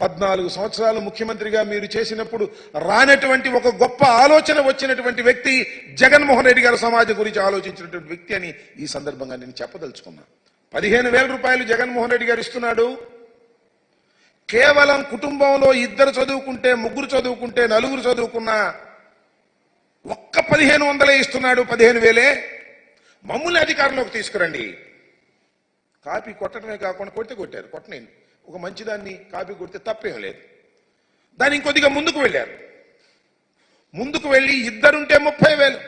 పద్నాలుగు సంవత్సరాలు ముఖ్యమంత్రిగా మీరు చేసినప్పుడు రానటువంటి ఒక గొప్ప ఆలోచన వచ్చినటువంటి వ్యక్తి జగన్మోహన్ రెడ్డి గారు సమాజం గురించి ఆలోచించినటువంటి వ్యక్తి అని ఈ సందర్భంగా నేను చెప్పదలుచుకున్నా. పదిహేను వేల రూపాయలు జగన్మోహన్ రెడ్డి గారు ఇస్తున్నాడు. కేవలం కుటుంబంలో ఇద్దరు చదువుకుంటే ముగ్గురు చదువుకుంటే నలుగురు చదువుకున్నా ఒక్క పదిహేను వందలే ఇస్తున్నాడు. పదిహేను వేలే. మమ్మల్ని అధికారంలోకి తీసుకురండి. కాపీ కొట్టడమే కాకుండా కొడితే కొట్టారు. కొట్టనండి ఒక మంచిదాన్ని కాపీ కొడితే తప్పేం లేదు. దాన్ని ఇంకొద్దిగా ముందుకు వెళ్ళారు. ముందుకు వెళ్ళి ఇద్దరుంటే ముప్పై వేలు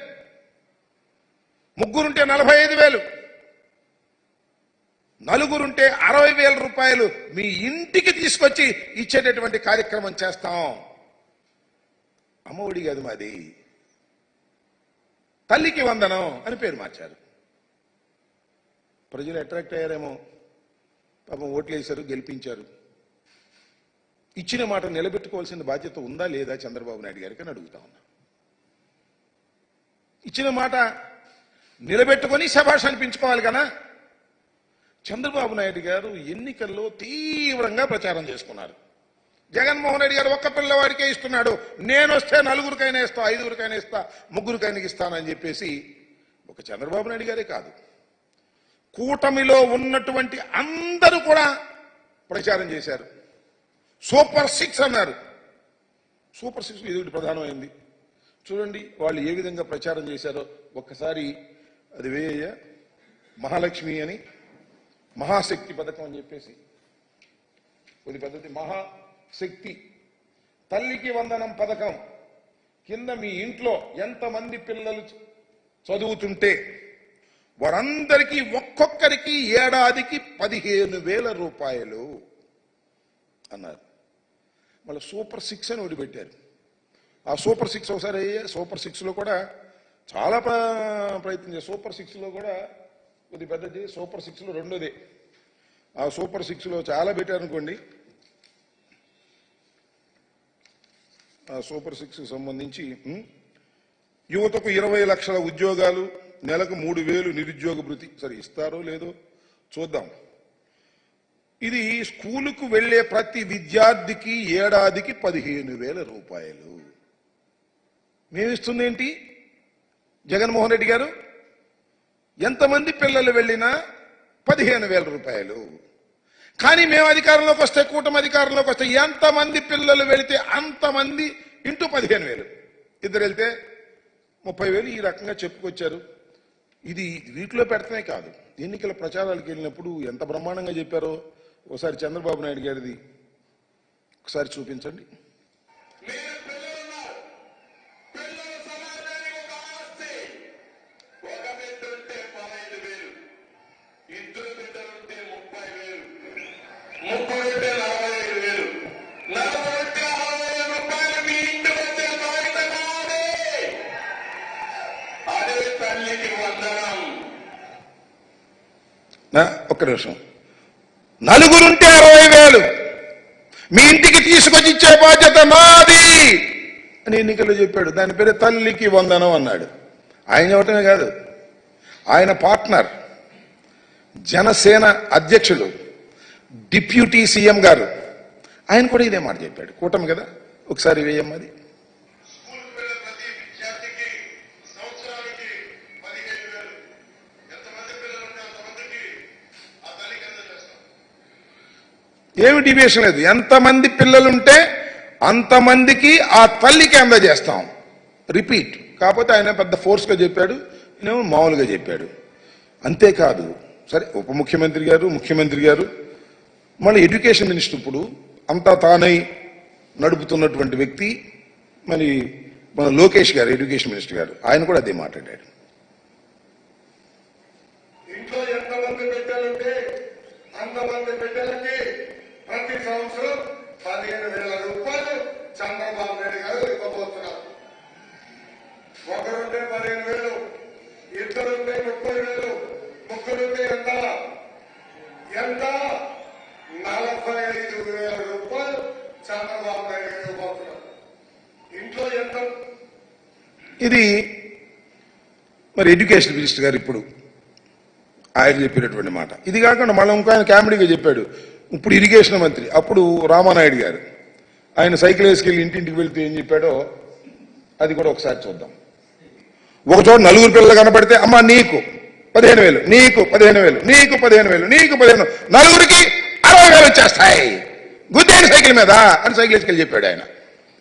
ముగ్గురుంటే నలభై ఐదు వేలు నలుగురుంటే అరవై వేల రూపాయలు మీ ఇంటికి తీసుకొచ్చి ఇచ్చేటటువంటి కార్యక్రమం చేస్తాం. అమ్మఒడి కాదు మాది. తల్లికి వందనం అని పేరు మార్చారు. ప్రజలు అట్రాక్ట్ అయ్యారేమో. పాపం ఓట్లు వేశారు గెలిపించారు. ఇచ్చిన మాట నిలబెట్టుకోవాల్సిన బాధ్యత ఉందా లేదా చంద్రబాబు నాయుడు గారికి అని అడుగుతా ఉన్నా. ఇచ్చిన మాట నిలబెట్టుకొని శభాష్ అనిపించుకోవాలి కదా. చంద్రబాబు నాయుడు గారు ఎన్నికల్లో తీవ్రంగా ప్రచారం చేసుకున్నారు. జగన్మోహన్ రెడ్డి గారు ఒక్క పిల్లవాడికే ఇస్తున్నాడు. నేను వస్తే నలుగురికైనా ఇస్తా ఐదుగురికైనా ఇస్తా ముగ్గురికైనా ఇస్తానని చెప్పేసి ఒక చంద్రబాబు నాయుడు గారే కాదు. కూటమిలో ఉన్నటువంటి అందరూ కూడా ప్రచారం చేశారు. సూపర్ సిక్స్ అన్నారు. సూపర్ సిక్స్ ఇది ప్రధానమైంది. చూడండి వాళ్ళు ఏ విధంగా ప్రచారం చేశారో. ఒక్కసారి అది వేయ మహాలక్ష్మి అని. మహాశక్తి పథకం అని చెప్పేసి. కొద్ది పద్ధతి. మహాశక్తి. తల్లికి వందనం పథకం. కింద మీ ఇంట్లో ఎంతమంది పిల్లలు చదువుతుంటే వారందరికీ ఒక్కొక్కరికి ఏడాదికి పదిహేను వేల రూపాయలు అన్నారు. మళ్ళీ సూపర్ సిక్స్ అని ఒకటి పెట్టారు ఆ సూపర్ సిక్స్ ఒకసారి అయ్యే సూపర్ సిక్స్లో కూడా చాలా ప్రయత్నం చేశారు. సూపర్ సిక్స్లో కూడా కొద్ది పెద్దది సూపర్ సిక్స్లో రెండోది. ఆ సూపర్ సిక్స్లో చాలా పెట్టారు అనుకోండి. ఆ సూపర్ సిక్స్ సంబంధించి యువతకు ఇరవై లక్షల ఉద్యోగాలు నెలకు మూడు వేలు నిరుద్యోగ భృతి. సరే ఇస్తారో లేదో చూద్దాం. ఇది స్కూలుకు వెళ్ళే ప్రతి విద్యార్థికి ఏడాదికి పదిహేను వేల రూపాయలు. మేమిస్తుంది ఏంటి? జగన్మోహన్ రెడ్డి గారు ఎంతమంది పిల్లలు వెళ్ళినా పదిహేను వేల రూపాయలు. కానీ మేము అధికారంలోకి వస్తే కూటమి అధికారంలోకి వస్తే ఎంతమంది పిల్లలు వెళితే అంతమంది ఇంటూ పదిహేను వేలు. ఇద్దరు వెళ్తే ముప్పై వేలు ఈ రకంగా చెప్పుకొచ్చారు. ఇది వీటిలో పెడతనే కాదు. ఎన్నికల ప్రచారాలకు వెళ్ళినప్పుడు ఎంత బ్రహ్మాండంగా చెప్పారో ఒకసారి చంద్రబాబు నాయుడు గారిది ఒకసారి చూపించండి. ఒక్క నిమిషం. నలుగురుంటే అరవై వేలు. మీ ఇంటికి తీసుకొచ్చి ఇచ్చే బాధ్యత మాది అని ఎన్నికల్లో చెప్పాడు. దాని పేరు తల్లికి వందనం అన్నాడు. ఆయన చెప్పటమే కాదు. ఆయన పార్ట్నర్ జనసేన అధ్యక్షులు డిప్యూటీ సీఎం గారు. ఆయన కూడా ఇదే మాట చెప్పాడు. కూటమి కదా? ఒకసారి వేయమ్మది స్కూల్కి వెళ్ళే ప్రతి విద్యార్థికి సంవత్సరానికి పదిహేను వేలు ఎంతమంది పిల్లలు ఉంటే అంతమందికి ఆ తల్లికి అందజేస్తాం ఏమి డివియేషన్ లేదు. ఎంతమంది పిల్లలుంటే అంతమందికి ఆ తల్లికి అందజేస్తాం. రిపీట్ కాకపోతే ఆయన పెద్ద ఫోర్స్గా చెప్పాడు నేను మామూలుగా చెప్పాడు. అంతేకాదు. సరే ఉప ముఖ్యమంత్రి గారు ముఖ్యమంత్రి గారు మళ్ళీ ఎడ్యుకేషన్ మినిస్టర్ ఇప్పుడు అంతా తానై నడుపుతున్నటువంటి వ్యక్తి మరి మన లోకేష్ గారు ఎడ్యుకేషన్ మినిస్టర్ గారు ఆయన కూడా అదే మాట్లాడాడు ఇంట్లో ఎంతమంది బిడ్డలుంటే అంతమంది బిడ్డలకి ప్రతి సంవత్సరం పదిహేను వేల రూపాయలు చంద్రబాబు నాయుడు గారు ఇవ్వబోతున్నారు ఒకరుంటే పదిహేను వేలు ఇద్దరుంటే ముప్పై వేలు ముగ్గురుంటే ఎంత ఎంత నలభై ఐదు వేల రూపాయలు చంద్రబాబు నాయుడు గారు ఇవ్వబోతున్నారు ఇంట్లో ఎంత ఇది మరి ఎడ్యుకేషన్ మినిస్టర్ గారు ఇప్పుడు ఆయన చెప్పినటువంటి మాట. ఇది కాకుండా మళ్ళీ ఇంకో ఆయన కామెడీగా చెప్పాడు. ఇప్పుడు ఇరిగేషన్ మంత్రి అప్పుడు రామానాయుడు గారు. ఆయన సైకిల్ వేసుకెళ్ళి ఇంటింటికి వెళ్తే ఏం చెప్పాడో అది కూడా ఒకసారి చూద్దాం. ఒక చోట నలుగురు పిల్లలు కనపడితే అమ్మ నీకు పదిహేను వేలు నీకు పదిహేను వేలు నీకు పదిహేను వేలు నీకు పదిహేను నలుగురికి అరవై వేలు వచ్చేస్తాయి. గుద్దేని సైకిల్ మీద అని సైకిల్ వేసుకెళ్ళి చెప్పాడు ఆయన.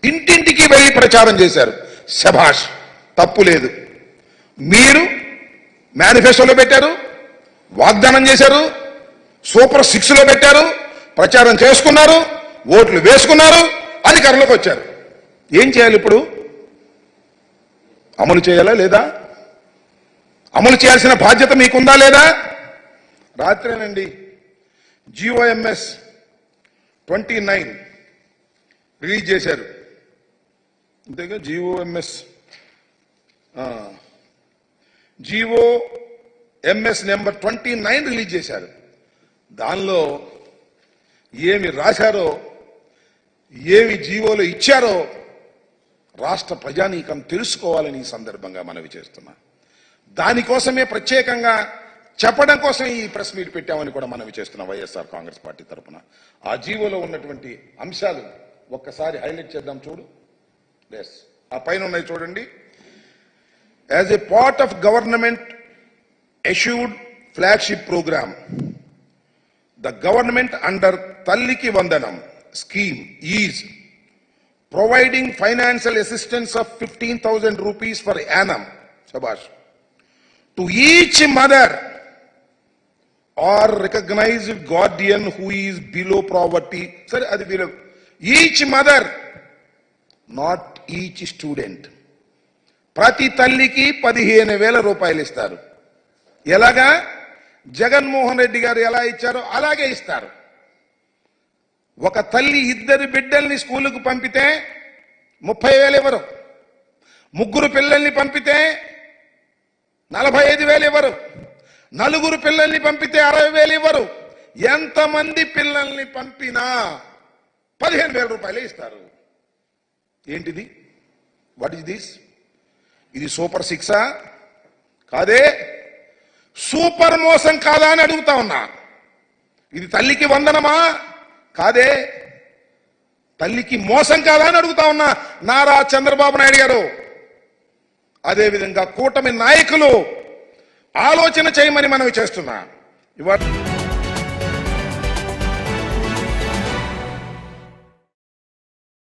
ఇంటింటికి వెళ్ళి ప్రచారం చేశారు. శభాష్. తప్పు లేదు. మీరు మేనిఫెస్టోలో పెట్టారు వాగ్దానం చేశారు సూపర్ సిక్స్లో పెట్టారు ప్రచారం చేసుకున్నారు ఓట్లు వేసుకున్నారు అధికారంలోకి వచ్చారు. ఏం చేయాలి ఇప్పుడు? అమలు చేయాలా లేదా? అమలు చేయాల్సిన బాధ్యత మీకుందా లేదా? రాత్రేనండి. G O M S twenty nine release చేశారు. అంతేగా G O M S G O M S number twenty nine release చేశారు. దానిలో ఏమి రాశారో ఏమి జీవోలు ఇచ్చారో రాష్ట్ర ప్రజానీకం తెలుసుకోవాలని ఈ సందర్భంగా మనవి చేస్తున్నా. దానికోసమే ప్రత్యేకంగా చెప్పడం కోసం ఈ ప్రెస్ మీట్ పెట్టామని కూడా మనవి చేస్తున్నాం వైఎస్ఆర్ కాంగ్రెస్ పార్టీ తరఫున ఆ జీవోలో ఉన్నటువంటి అంశాలు ఒక్కసారి హైలైట్ చేద్దాం చూడు. ఎస్ ఆ పైన ఉన్నాయి చూడండి. as a part of government issued flagship program. The government under Talliki Vandanam scheme is providing financial assistance of 15,000 rupees per annum, Shabash, to each mother or recognized guardian who is below poverty. Sir, below. Each mother, not each student. ప్రతి తల్లికి పదిహేను వేల రూపాయలు ఇస్తారు. ఎలాగా? జగన్మోహన్ రెడ్డి గారు ఎలా ఇచ్చారో అలాగే ఇస్తారు. ఒక తల్లి ఇద్దరు బిడ్డల్ని స్కూలుకు పంపితే ముప్పై వేలు ఇవ్వరు. ముగ్గురు పిల్లల్ని పంపితే నలభై ఐదు వేలు ఇవ్వరు. నలుగురు పిల్లల్ని పంపితే అరవై వేలు ఇవ్వరు. ఎంతమంది పిల్లల్ని పంపినా పదిహేను వేల రూపాయలే ఇస్తారు. ఏంటిది? వాట్ ఇస్ దిస్ ఇది సూపర్ సిక్సా? కాదే? సూపర్ మోసం కాదా అని అడుగుతా ఉన్నా. ఇది తల్లికి వందనమా? కాదే? తల్లికి మోసం కాదా అని అడుగుతా ఉన్నా. నారా చంద్రబాబు నాయుడు గారు. అదేవిధంగా కూటమి నాయకులు ఆలోచన చేయమని మనవి చేస్తున్నా. ఇవాళ